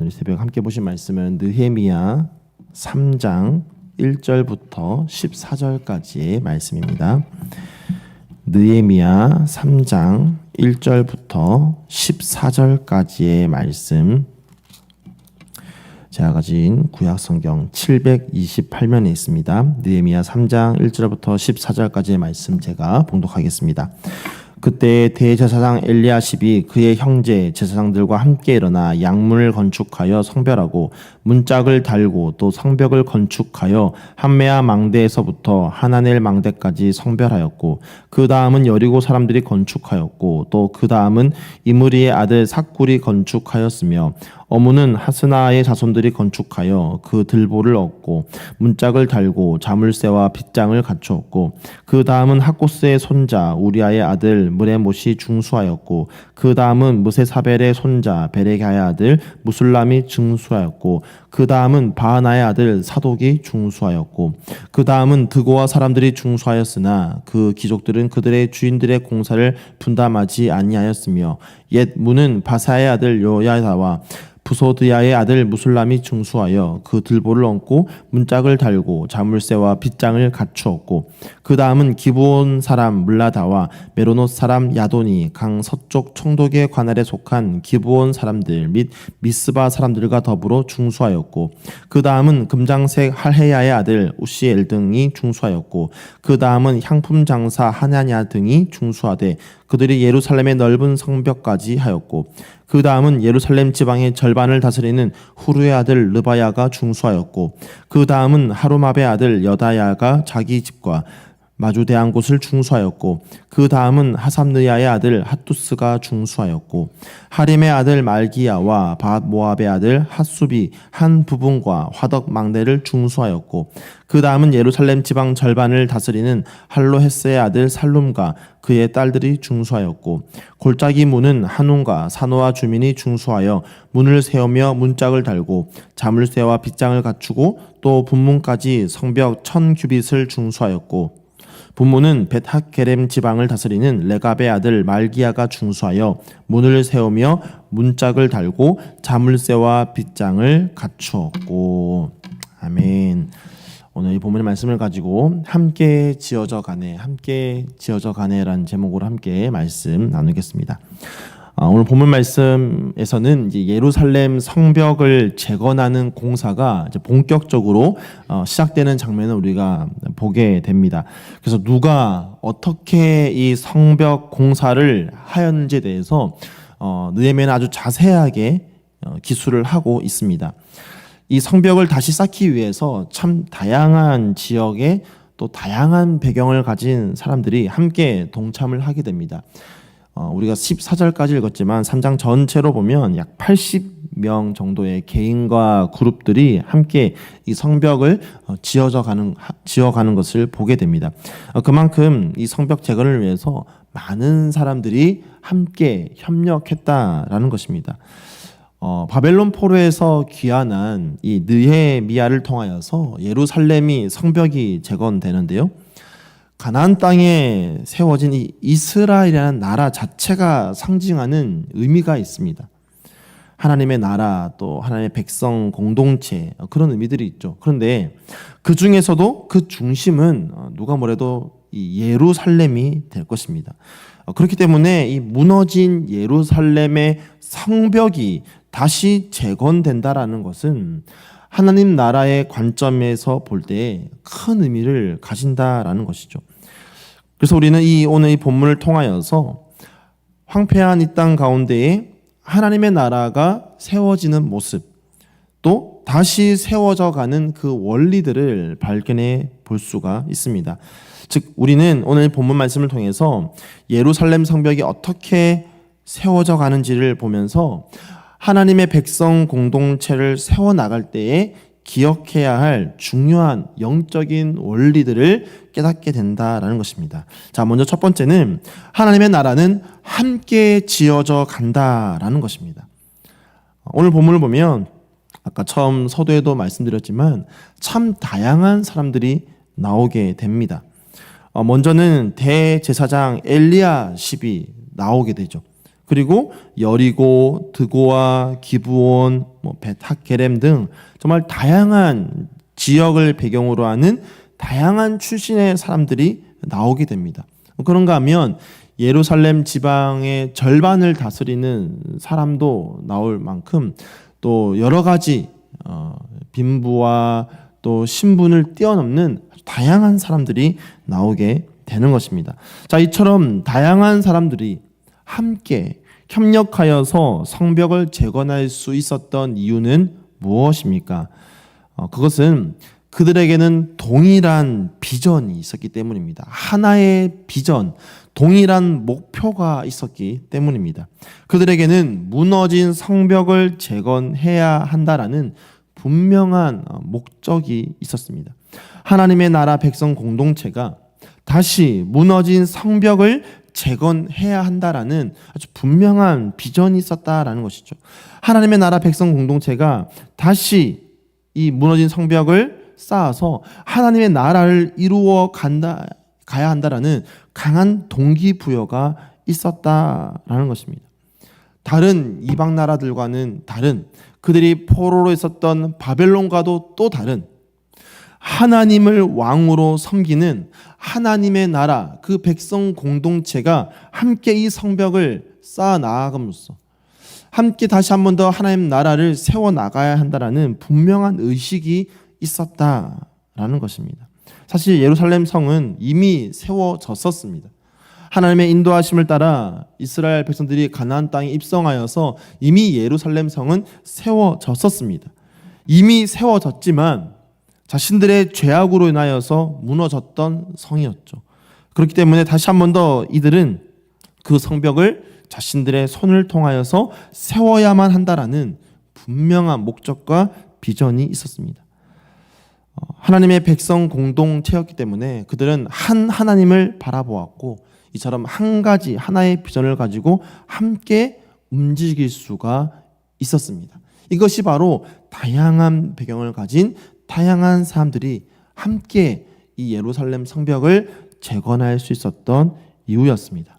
오늘 새벽 함께 보신 말씀은 느헤미야 3장 1절부터 14절까지의 말씀입니다. 느헤미야 3장 1절부터 14절까지의 말씀 제가 가진 구약 성경 728면에 있습니다. 느헤미야 3장 1절부터 14절까지의 말씀 제가 봉독하겠습니다. 그때 대제사장 엘리야십이 그의 형제 제사장들과 함께 일어나 양문을 건축하여 성별하고 문짝을 달고 또 성벽을 건축하여 한메아 망대에서부터 하나넬 망대까지 성별하였고 그 다음은 여리고 사람들이 건축하였고 또 그 다음은 이므리의 아들 삭굴이 건축하였으며 어무는 하스나의 자손들이 건축하여 그 들보를 얻고 문짝을 달고 자물쇠와 빗장을 갖추었고 그 다음은 하코스의 손자 우리아의 아들 무레못이 중수하였고 그 다음은 무세사벨의 손자 베레가의 아들 무술람이 중수하였고 그 다음은 바하나의 아들 사독이 중수하였고 그 다음은 드고와 사람들이 중수하였으나 그 귀족들은 그들의 주인들의 공사를 분담하지 아니하였으며 옛 문은 바사의 아들 요야다와 부소드야의 아들 무술람이 중수하여 그 들보를 얹고 문짝을 달고 자물쇠와 빗장을 갖추었고 그 다음은 기브온 사람 물라다와 메로노 사람 야돈이 강 서쪽 총독의 관할에 속한 기브온 사람들 및 미스바 사람들과 더불어 중수하였고 그 다음은 금장색 할헤야의 아들 우시엘 등이 중수하였고 그 다음은 향품 장사 하냐냐 등이 중수하되 그들이 예루살렘의 넓은 성벽까지 하였고 그 다음은 예루살렘 지방의 절반을 다스리는 후루의 아들 르바야가 중수하였고 그 다음은 하루마베 아들 여다야가 자기 집과 마주대한 곳을 중수하였고 그 다음은 하삼느야의 아들 핫투스가 중수하였고 하림의 아들 말기야와 밭 모압의 아들 핫수비 한 부분과 화덕 망대를 중수하였고 그 다음은 예루살렘 지방 절반을 다스리는 할로헤스의 아들 살룸과 그의 딸들이 중수하였고 골짜기 문은 한운과 산호와 주민이 중수하여 문을 세우며 문짝을 달고 자물쇠와 빗장을 갖추고 또 분문까지 성벽 천 규빗을 중수하였고 분모는 벳하게렘 지방을 다스리는 레갑의 아들 말기야가 중수하여 문을 세우며 문짝을 달고 자물쇠와 빗장을 갖추었고 아멘. 오늘 이 본문의 말씀을 가지고 함께 지어져 가네, 함께 지어져 가네라는 제목으로 함께 말씀 나누겠습니다. 아, 오늘 본문 말씀에서는 예루살렘 성벽을 재건하는 공사가 본격적으로 어, 시작되는 장면을 우리가 보게 됩니다. 그래서 누가 어떻게 이 성벽 공사를 하였는지에 대해서 어, 느헤미야는 아주 자세하게 어, 기술을 하고 있습니다. 이 성벽을 다시 쌓기 위해서 참 다양한 지역에 또 다양한 배경을 가진 사람들이 함께 동참을 하게 됩니다. 어, 우리가 14절까지 읽었지만 3장 전체로 보면 약 80명 정도의 개인과 그룹들이 함께 이 성벽을 어, 지어져 가는 지어 가는 것을 보게 됩니다. 어, 그만큼 이 성벽 재건을 위해서 많은 사람들이 함께 협력했다라는 것입니다. 어, 바벨론 포로에서 귀환한 이 느헤미야를 통하여서 예루살렘이 성벽이 재건되는데요. 가나안 땅에 세워진 이 이스라엘이라는 나라 자체가 상징하는 의미가 있습니다. 하나님의 나라 또 하나님의 백성 공동체 그런 의미들이 있죠. 그런데 그 중에서도 그 중심은 어, 누가 뭐래도 이 예루살렘이 될 것입니다. 어, 그렇기 때문에 이 무너진 예루살렘의 성벽이 다시 재건된다라는 것은 하나님 나라의 관점에서 볼 때 큰 의미를 가진다라는 것이죠. 그래서 우리는 이 오늘 이 본문을 통하여서 황폐한 이 땅 가운데에 하나님의 나라가 세워지는 모습, 또 다시 세워져 가는 그 원리들을 발견해 볼 수가 있습니다. 즉, 우리는 오늘 본문 말씀을 통해서 예루살렘 성벽이 어떻게 세워져 가는지를 보면서 하나님의 백성 공동체를 세워 나갈 때에 기억해야 할 중요한 영적인 원리들을 깨닫게 된다라는 것입니다. 자, 먼저 첫 번째는 하나님의 나라는 함께 지어져 간다라는 것입니다. 오늘 본문을 보면 아까 처음 서두에도 말씀드렸지만 참 다양한 사람들이 나오게 됩니다. 어, 먼저는 대제사장 엘리야십이 나오게 되죠. 그리고 여리고, 드고와 기브온, 뭐 베타게렘 등 정말 다양한 지역을 배경으로 하는 다양한 출신의 사람들이 나오게 됩니다. 그런가 하면 예루살렘 지방의 절반을 다스리는 사람도 나올 만큼 또 여러 가지 어, 빈부와 또 신분을 뛰어넘는 다양한 사람들이 나오게 되는 것입니다. 자, 이처럼 다양한 사람들이 함께 협력하여서 성벽을 재건할 수 있었던 이유는 무엇입니까? 어, 그것은 그들에게는 동일한 비전이 있었기 때문입니다. 하나의 비전, 동일한 목표가 있었기 때문입니다. 그들에게는 무너진 성벽을 재건해야 한다라는 분명한 어, 목적이 있었습니다. 하나님의 나라 백성 공동체가 다시 무너진 성벽을 재건해야 한다라는 아주 분명한 비전이 있었다라는 것이죠. 하나님의 나라 백성 공동체가 다시 이 무너진 성벽을 쌓아서 하나님의 나라를 이루어 간다 가야 한다라는 강한 동기 부여가 있었다라는 것입니다. 다른 이방 나라들과는 다른 그들이 포로로 있었던 바벨론과도 또 다른 하나님을 왕으로 섬기는 하나님의 나라 그 백성 공동체가 함께 이 성벽을 쌓아 나아감으로써 함께 다시 한 번 더 하나님 나라를 세워 나가야 한다라는 분명한 의식이 있었다라는 것입니다. 사실 예루살렘 성은 이미 세워졌었습니다. 하나님의 인도하심을 따라 이스라엘 백성들이 가나안 땅에 입성하여서 이미 예루살렘 성은 세워졌었습니다. 이미 세워졌지만 자신들의 죄악으로 인하여서 무너졌던 성이었죠. 그렇기 때문에 다시 한 번 더 이들은 그 성벽을 자신들의 손을 통하여서 세워야만 한다라는 분명한 목적과 비전이 있었습니다. 어, 하나님의 백성 공동체였기 때문에 그들은 한 하나님을 바라보았고 이처럼 한 가지 하나의 비전을 가지고 함께 움직일 수가 있었습니다. 이것이 바로 다양한 배경을 가진 다양한 사람들이 함께 이 예루살렘 성벽을 재건할 수 있었던 이유였습니다.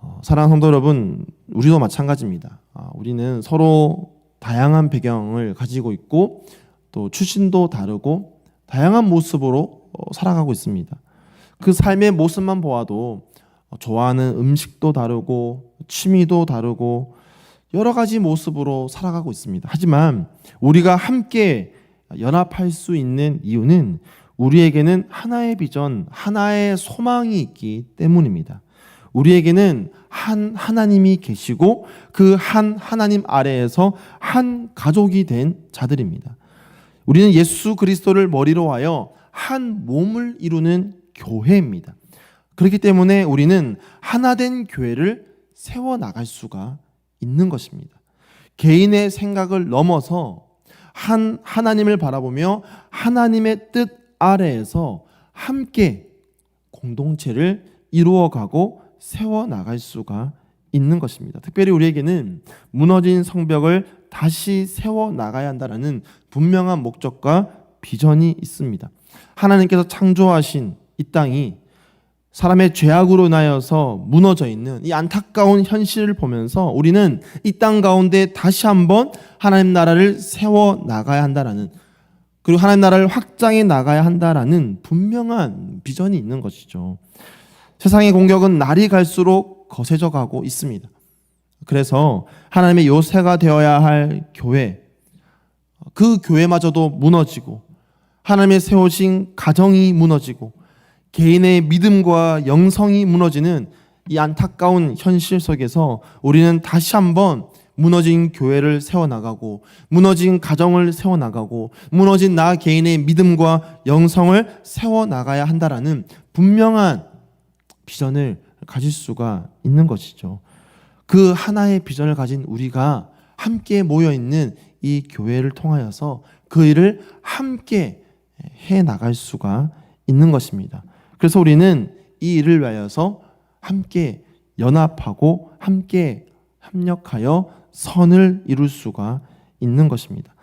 어, 사랑하는 성도 여러분, 우리도 마찬가지입니다. 아, 우리는 서로 다양한 배경을 가지고 있고 또 출신도 다르고 다양한 모습으로 어, 살아가고 있습니다. 그 삶의 모습만 보아도 어, 좋아하는 음식도 다르고 취미도 다르고 여러 가지 모습으로 살아가고 있습니다. 하지만 우리가 함께 연합할 수 있는 이유는 우리에게는 하나의 비전, 하나의 소망이 있기 때문입니다. 우리에게는 한 하나님이 계시고 그 한 하나님 아래에서 한 가족이 된 자들입니다. 우리는 예수 그리스도를 머리로 하여 한 몸을 이루는 교회입니다. 그렇기 때문에 우리는 하나된 교회를 세워 나갈 수가 있는 것입니다. 개인의 생각을 넘어서 한 하나님을 바라보며 하나님의 뜻 아래에서 함께 공동체를 이루어가고 세워 나갈 수가 있는 것입니다. 특별히 우리에게는 무너진 성벽을 다시 세워 나가야 한다라는 분명한 목적과 비전이 있습니다. 하나님께서 창조하신 이 땅이 사람의 죄악으로 인하여서 무너져 있는 이 안타까운 현실을 보면서 우리는 이 땅 가운데 다시 한번 하나님 나라를 세워 나가야 한다라는 그리고 하나님 나라를 확장해 나가야 한다라는 분명한 비전이 있는 것이죠. 세상의 공격은 날이 갈수록 거세져 가고 있습니다. 그래서 하나님의 요새가 되어야 할 교회, 그 교회마저도 무너지고, 하나님의 세우신 가정이 무너지고, 개인의 믿음과 영성이 무너지는 이 안타까운 현실 속에서 우리는 다시 한번 무너진 교회를 세워나가고, 무너진 가정을 세워나가고, 무너진 나 개인의 믿음과 영성을 세워나가야 한다라는 분명한 비전을 가질 수가 있는 것이죠. 그 하나의 비전을 가진 우리가 함께 모여 있는 이 교회를 통하여서 그 일을 함께 해 나갈 수가 있는 것입니다. 그래서 우리는 이 일을 위하여서 함께 연합하고 함께 협력하여 선을 이룰 수가 있는 것입니다.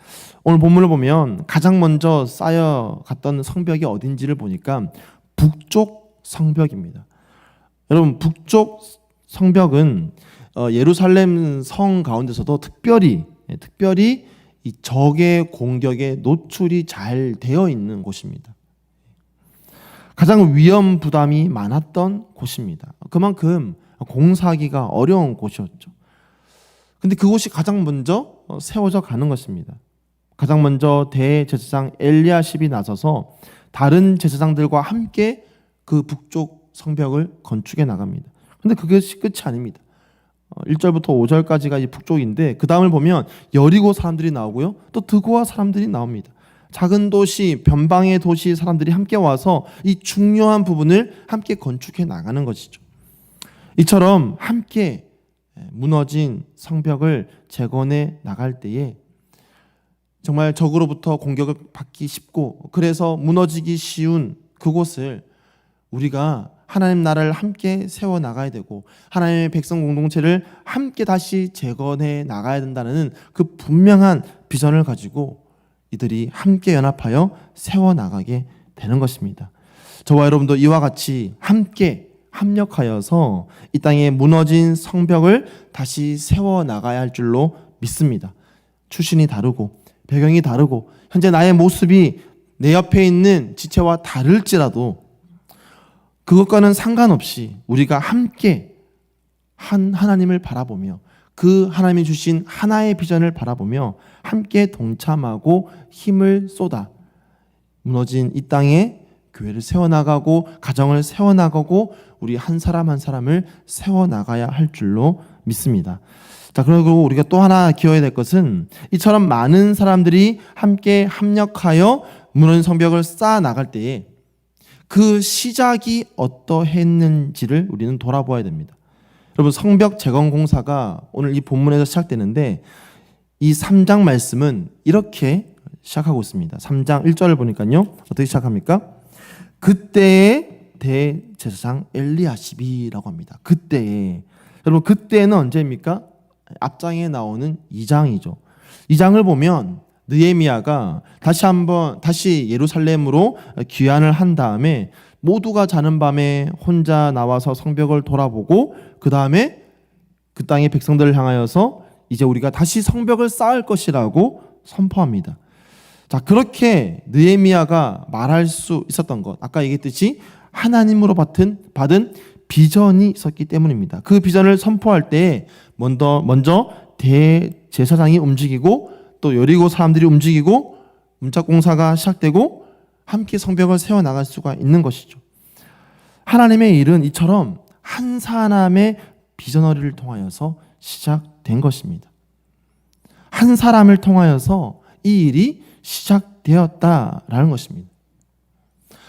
오늘 본문을 보면 가장 먼저 쌓여 갔던 성벽이 어딘지를 보니까 북쪽 성벽입니다. 여러분 북쪽 성벽은 어, 예루살렘 성 가운데서도 특별히 예, 특별히 이 적의 공격에 노출이 잘 되어 있는 곳입니다. 가장 위험 부담이 많았던 곳입니다. 그만큼 공사하기가 어려운 곳이었죠. 근데 그곳이 가장 먼저 어, 세워져 가는 것입니다. 가장 먼저 대제사장 엘리야십이 나서서 다른 제사장들과 함께 그 북쪽 성벽을 건축해 나갑니다. 근데 그게 끝이 아닙니다. 1절부터 5절까지가 이 북쪽인데 그 다음을 보면 여리고 사람들이 나오고요. 또 드고와 사람들이 나옵니다. 작은 도시, 변방의 도시 사람들이 함께 와서 이 중요한 부분을 함께 건축해 나가는 것이죠. 이처럼 함께 무너진 성벽을 재건해 나갈 때에 정말 적으로부터 공격을 받기 쉽고 그래서 무너지기 쉬운 그곳을 우리가 하나님 나라를 함께 세워 나가야 되고 하나님의 백성 공동체를 함께 다시 재건해 나가야 된다는 그 분명한 비전을 가지고 이들이 함께 연합하여 세워 나가게 되는 것입니다. 저와 여러분도 이와 같이 함께 합력하여서 이 땅에 무너진 성벽을 다시 세워 나가야 할 줄로 믿습니다. 출신이 다르고 배경이 다르고 현재 나의 모습이 내 옆에 있는 지체와 다를지라도 그것과는 상관없이 우리가 함께 한 하나님을 바라보며 그 하나님이 주신 하나의 비전을 바라보며 함께 동참하고 힘을 쏟아 무너진 이 땅에 교회를 세워나가고 가정을 세워나가고 우리 한 사람 한 사람을 세워나가야 할 줄로 믿습니다. 자, 그리고 우리가 또 하나 기억해야 될 것은 이처럼 많은 사람들이 함께 합력하여 무너진 성벽을 쌓아 나갈 때에 그 시작이 어떠했는지를 우리는 돌아보아야 됩니다. 여러분 성벽 재건 공사가 오늘 이 본문에서 시작되는데 이 3장 말씀은 이렇게 시작하고 있습니다. 3장 1절을 보니까요. 어떻게 시작합니까? 그때의 대제사장 엘리야십이라고 합니다. 그때에 여러분 그때는 언제입니까? 앞장에 나오는 2장이죠. 2장을 보면 느헤미야가 다시 한번 다시 예루살렘으로 귀환을 한 다음에 모두가 자는 밤에 혼자 나와서 성벽을 돌아보고 그 다음에 그 땅의 백성들을 향하여서 이제 우리가 다시 성벽을 쌓을 것이라고 선포합니다. 자 그렇게 느헤미야가 말할 수 있었던 것 아까 얘기했듯이 하나님으로 받은 받은 비전이 있었기 때문입니다. 그 비전을 선포할 때 먼저 먼저 대제사장이 움직이고 또 여리고 사람들이 움직이고 문짝 공사가 시작되고 함께 성벽을 세워 나갈 수가 있는 것이죠. 하나님의 일은 이처럼 한 사람의 비전어리를 통하여서 시작된 것입니다. 한 사람을 통하여서 이 일이 시작되었다라는 것입니다.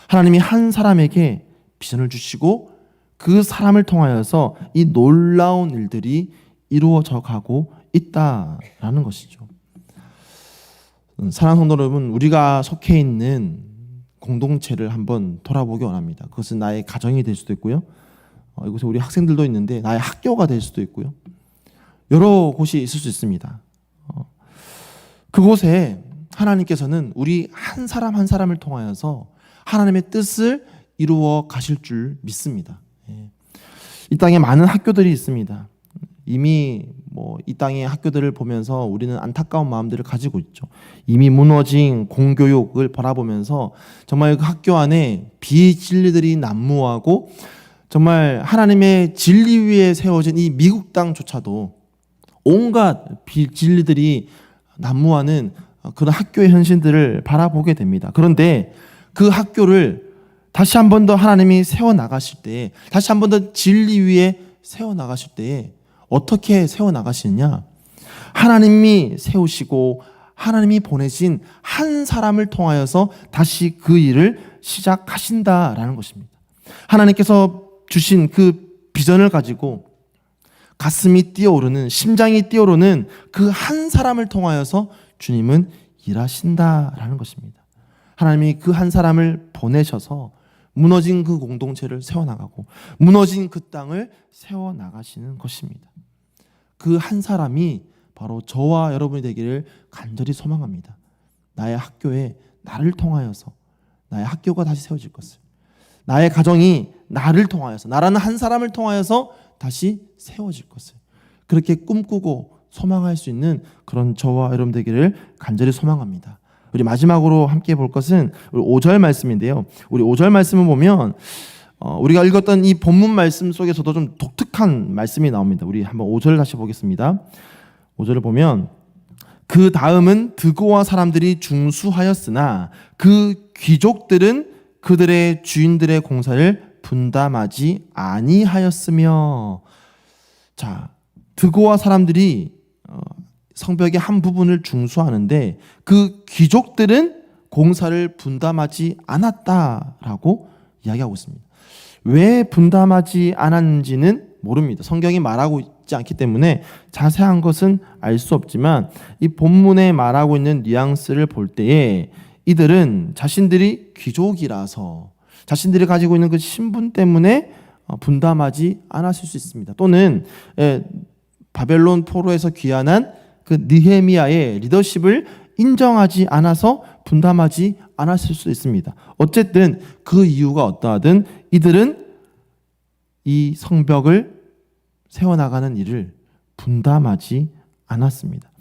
하나님이 한 사람에게 비전을 주시고 그 사람을 통하여서 이 놀라운 일들이 이루어져 가고 있다라는 것이죠. 사랑 성도 여러분, 우리가 속해 있는 공동체를 한번 돌아보기 원합니다. 그것은 나의 가정이 될 수도 있고요. 어, 이곳에 우리 학생들도 있는데 나의 학교가 될 수도 있고요. 여러 곳이 있을 수 있습니다. 어, 그곳에 하나님께서는 우리 한 사람 한 사람을 통하여서 하나님의 뜻을 이루어 가실 줄 믿습니다. 예. 이 땅에 많은 학교들이 있습니다. 이미 뭐 이 땅의 학교들을 보면서 우리는 안타까운 마음들을 가지고 있죠. 이미 무너진 공교육을 바라보면서 정말 그 학교 안에 비진리들이 난무하고 정말 하나님의 진리 위에 세워진 이 미국 땅조차도 온갖 비진리들이 난무하는 그런 학교의 현실들을 바라보게 됩니다. 그런데 그 학교를 다시 한 번 더 하나님이 세워 나가실 때, 다시 한 번 더 진리 위에 세워 나가실 때 어떻게 세워 나가시느냐? 하나님이 세우시고 하나님이 보내신 한 사람을 통하여서 다시 그 일을 시작하신다라는 것입니다. 하나님께서 주신 그 비전을 가지고 가슴이 뛰어오르는 심장이 뛰어오르는 그 한 사람을 통하여서 주님은 일하신다라는 것입니다. 하나님이 그 한 사람을 보내셔서 무너진 그 공동체를 세워나가고 무너진 그 땅을 세워나가시는 것입니다. 그 한 사람이 바로 저와 여러분이 되기를 간절히 소망합니다. 나의 학교에 나를 통하여서 나의 학교가 다시 세워질 것을 나의 가정이 나를 통하여서 나라는 한 사람을 통하여서 다시 세워질 것을 그렇게 꿈꾸고 소망할 수 있는 그런 저와 여러분 되기를 간절히 소망합니다. 우리 마지막으로 함께 볼 것은 우리 5절 말씀인데요. 우리 5절 말씀을 보면 어, 우리가 읽었던 이 본문 말씀 속에서도 좀 독특한 말씀이 나옵니다. 우리 한번 5절 다시 보겠습니다. 5절을 보면 그 다음은 드고와 사람들이 중수하였으나 그 귀족들은 그들의 주인들의 공사를 분담하지 아니하였으며 자 드고와 사람들이 어, 성벽의 한 부분을 중수하는데 그 귀족들은 공사를 분담하지 않았다라고 이야기하고 있습니다. 왜 분담하지 않았는지는 모릅니다. 성경이 말하고 있지 않기 때문에 자세한 것은 알 수 없지만 이 본문에 말하고 있는 뉘앙스를 볼 때에 이들은 자신들이 귀족이라서 자신들이 가지고 있는 그 신분 때문에 어, 분담하지 않았을 수 있습니다. 또는 에, 바벨론 포로에서 귀환한 그 느헤미야의 리더십을 인정하지 않아서 분담하지 않았을 수 있습니다. 어쨌든 그 이유가 어떠하든 이들은 이 성벽을 세워나가는 일을 분담하지 않았습니다.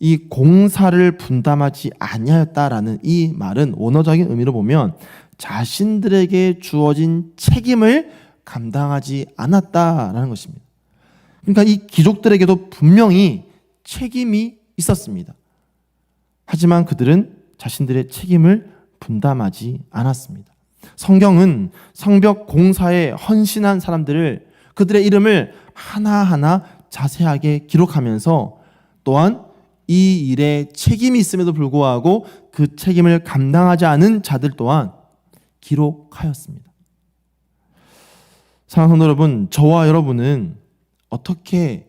이 공사를 분담하지 아니하였다라는 이 말은 원어적인 의미로 보면 자신들에게 주어진 책임을 감당하지 않았다라는 것입니다. 그러니까 이 귀족들에게도 분명히 책임이 있었습니다. 하지만 그들은 자신들의 책임을 분담하지 않았습니다. 성경은 성벽 공사에 헌신한 사람들을 그들의 이름을 하나하나 자세하게 기록하면서 또한 이 일에 책임이 있음에도 불구하고 그 책임을 감당하지 않은 자들 또한 기록하였습니다. 사랑하는 여러분, 저와 여러분은 어떻게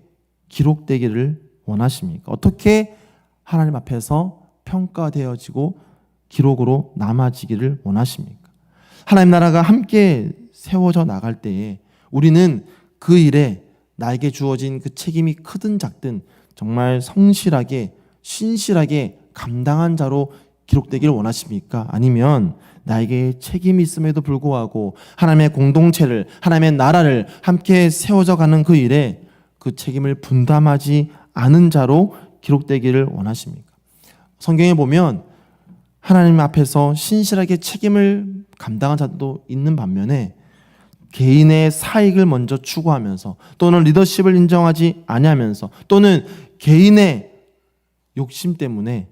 기록되기를 원하십니까? 어떻게 하나님 앞에서 평가되어지고 기록으로 남아지기를 원하십니까? 하나님 나라가 함께 세워져 나갈 때에 우리는 그 일에 나에게 주어진 그 책임이 크든 작든 정말 성실하게 신실하게 감당한 자로 기록되기를 원하십니까? 아니면 나에게 책임이 있음에도 불구하고 하나님의 공동체를 하나님의 나라를 함께 세워져 가는 그 일에 그 책임을 분담하지 않은 자로 기록되기를 원하십니까? 성경에 보면 하나님 앞에서 신실하게 책임을 감당한 자도 있는 반면에 개인의 사익을 먼저 추구하면서 또는 리더십을 인정하지 아니하면서 또는 개인의 욕심 때문에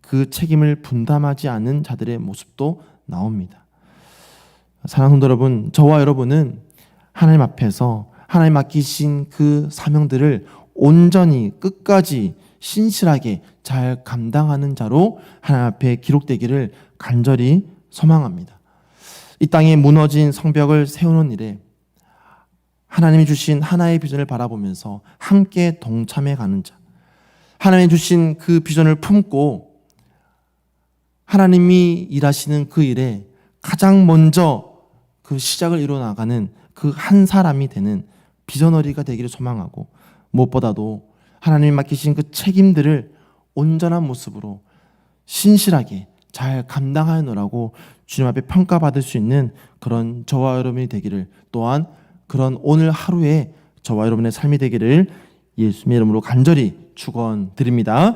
그 책임을 분담하지 않은 자들의 모습도 나옵니다. 사랑하는 여러분, 저와 여러분은 하나님 앞에서 하나님 맡기신 그 사명들을 온전히 끝까지 신실하게 잘 감당하는 자로 하나님 앞에 기록되기를 간절히 소망합니다. 이 땅에 무너진 성벽을 세우는 일에 하나님이 주신 하나의 비전을 바라보면서 함께 동참해 가는 자. 하나님이 주신 그 비전을 품고 하나님이 일하시는 그 일에 가장 먼저 그 시작을 이뤄 나가는 그 한 사람이 되는 비전어리가 되기를 소망하고 무엇보다도 하나님이 맡기신 그 책임들을 온전한 모습으로 신실하게 잘 감당하노라고 주님 앞에 평가받을 수 있는 그런 저와 여러분이 되기를 또한 그런 오늘 하루에 저와 여러분의 삶이 되기를 예수님의 이름으로 간절히 축원드립니다.